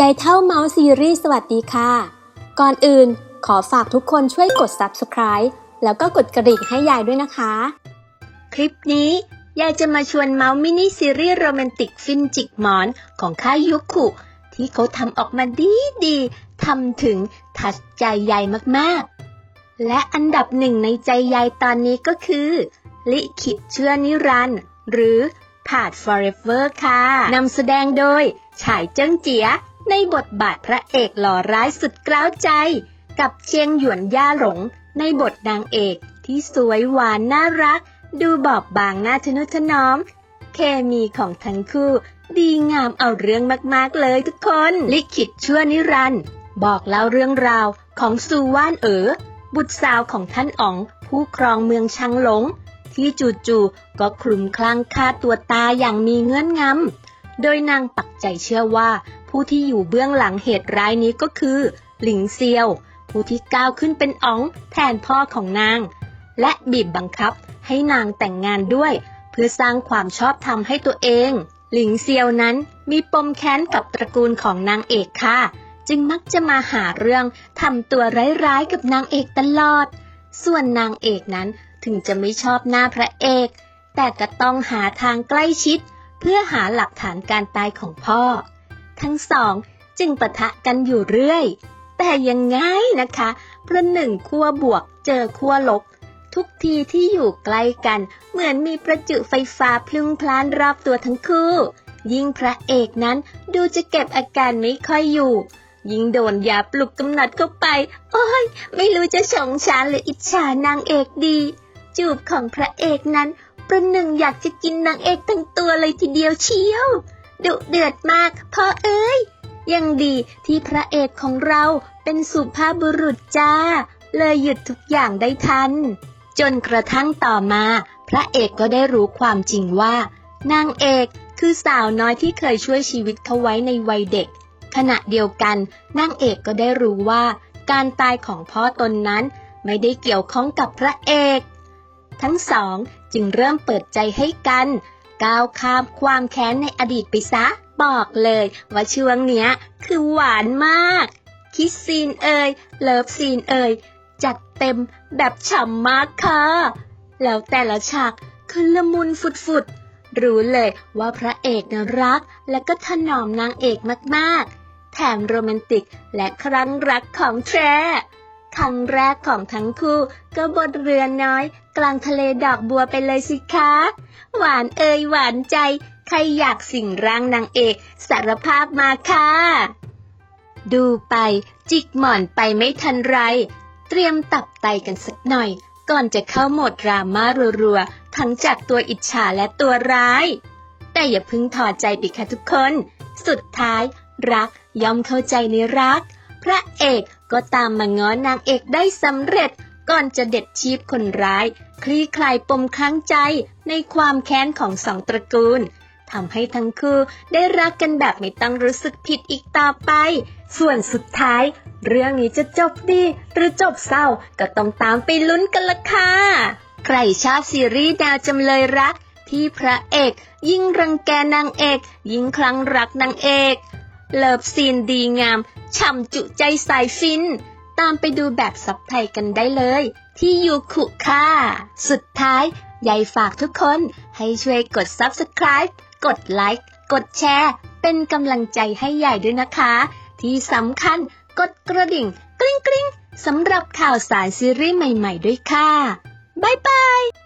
ยายเท่าเมาส์ซีรีส์สวัสดีค่ะ ก่อนอื่นขอฝากทุกคนช่วยกด subscribe แล้วก็กดกระดิ่งให้ยายด้วยนะคะ คลิปนี้ ยายจะมาชวนเมาส์มินิซีรีส์โรแมนติกฟินจิกหมอนของค่ายยุคุ ที่เขาทำออกมาดีดีทำถึงทัดใจยายมากๆ และอันดับหนึ่งในใจยายตอนนี้ก็คือ ลิขิตเชื่อนิรันดร์หรือผาด forever ค่ะนำแสดงโดยฉายเจิ้งเจีย ในบทบาทพระเอกหล่อร้ายสุดกล้าวใจ กับเชียงหยวนย่าหลง ในบทนางเอกที่สวยหวานน่ารัก ดูบอบบางน่าทนุถนอม เคมีของทั้งคู่ ดีงามเอาเรื่องมาก ๆ เลยทุกคน ลิขิตชั่วนิรันด์บอกเล่าเรื่องราวของซูว่านเอ๋อบุตรสาวของท่านอ๋อง ผู้ครองเมืองชังหลง ที่จู่ๆก็คลุมคลั่งฆ่าตัวตายอย่างมีเงื่อนงำ โดยนางปักใจเชื่อว่า ผู้ที่อยู่เบื้องหลังเหตุร้ายนี้ก็คือ หลิงเซียว ผู้ที่ก้าวขึ้นเป็นอ๋องแทนพ่อของนาง และบีบบังคับให้นางแต่งงานด้วย เพื่อสร้างความชอบธรรมให้ตัวเอง หลิงเซียวนั้นมีปมแค้นกับตระกูลของนางเอกค่ะ จึงมักจะมาหาเรื่องทำตัวร้ายๆกับนางเอกตลอด ส่วนนางเอกนั้นถึงจะไม่ชอบหน้าพระเอก แต่ก็ต้องหาทางใกล้ชิด เพื่อหาหลักฐานการตายของพ่อ ทั้งสองจึงปะทะกันอยู่เรื่อย แต่ยังไงนะคะประหนึ่งขั้วบวกเจอขั้วลบ ทุกทีที่อยู่ใกล้กัน เหมือนมีประจุไฟฟ้าพลุงพลานรอบตัวทั้งคู่ ยิ่งพระเอกนั้นดูจะเก็บอาการไม่ค่อยอยู่ ยิ่งโดนยาปลุกกำหนัดเข้าไป โอ้ย ไม่รู้จะชงชานหรืออิจฉานางเอกดี จูบของพระเอกนั้น ประหนึ่งอยากจะกินนางเอกทั้งตัวเลยทีเดียวเชียวดุเดือดมากพ่อเอ้ย ยังดีที่พระเอกของเราเป็นสุภาพบุรุษจ้า เลยหยุดทุกอย่างได้ทัน จนกระทั่งต่อมา พระเอกก็ได้รู้ความจริงว่า นางเอกคือสาวน้อยที่เคยช่วยชีวิตเขาไว้ในวัยเด็ก ขณะเดียวกันนางเอกก็ได้รู้ว่า การตายของพ่อตนนั้นไม่ได้เกี่ยวข้องกับพระเอก ทั้งสอง จึงเริ่มเปิดใจให้กัน ก้าวข้ามความแค้นในอดีตไปซะ บอกเลยว่าช่วงเนี้ย คือหวานมาก คิสซีนเอ่ยเลิฟซีนเอ่ยจัดเต็มแบบฉ่ำมากค่ะ แล้วแต่ละฉากคือละมุนฟุดๆ รู้เลยว่าพระเอกนะรัก และก็ถนอมนางเอกมากๆ แถมโรแมนติกและครั้งรักของแท้ ครั้งแรกของทั้งคู่ ก็บนเรือน้อย กลางทะเลดอกบัวไปเลยสิคะ หวานเอ่ยหวานใจ ใครอยากสิ่งร่างนางเอกสารภาพมาค่ะ ดูไปจิกหมอนไปไม่ทันไร เตรียมตับไตกันสักหน่อย ก่อนจะเข้าโหมดดราม่ารัวๆ ทั้งจากตัวอิจฉาและตัวร้าย แต่อย่าพึ่งถอดใจไปค่ะทุกคน สุดท้าย รักย่อมเข้าใจในรัก พระเอกก็ตามมาง้อนางเอกได้สำเร็จ ก่อนจะเด็ดชีพคนร้าย คลี่คลายปมค้างใจในความแค้นของสองตระกูลทำให้ทั้งคู่ได้รักกันแบบไม่ต้องรู้สึกผิดอีกต่อไป ส่วนสุดท้าย เรื่องนี้จะจบดี หรือจบเศร้าก็ต้องตามไปลุ้นกันละค่ะ ใครชอบซีรีส์แนวจำเลยรักที่พระเอก ยิ่งรังแกนางเอก ยิ่งคลั่งรักนางเอก เลิฟซีนดีงาม ฉ่ำจุใจสายฟิน ตามไปดูแบบซับไทยกันได้เลย ที่ยูคุค่ะ สุดท้ายยายฝากทุกคนให้ช่วยกด Subscribe กดไลค์ กดแชร์ เป็นกำลังใจให้ใหญ่ด้วยนะคะ ที่สำคัญกดกระดิ่ง กริ๊งกริ๊งสำหรับข่าวสารซีรีส์ใหม่ ๆ ด้วยค่ะ บ๊ายบาย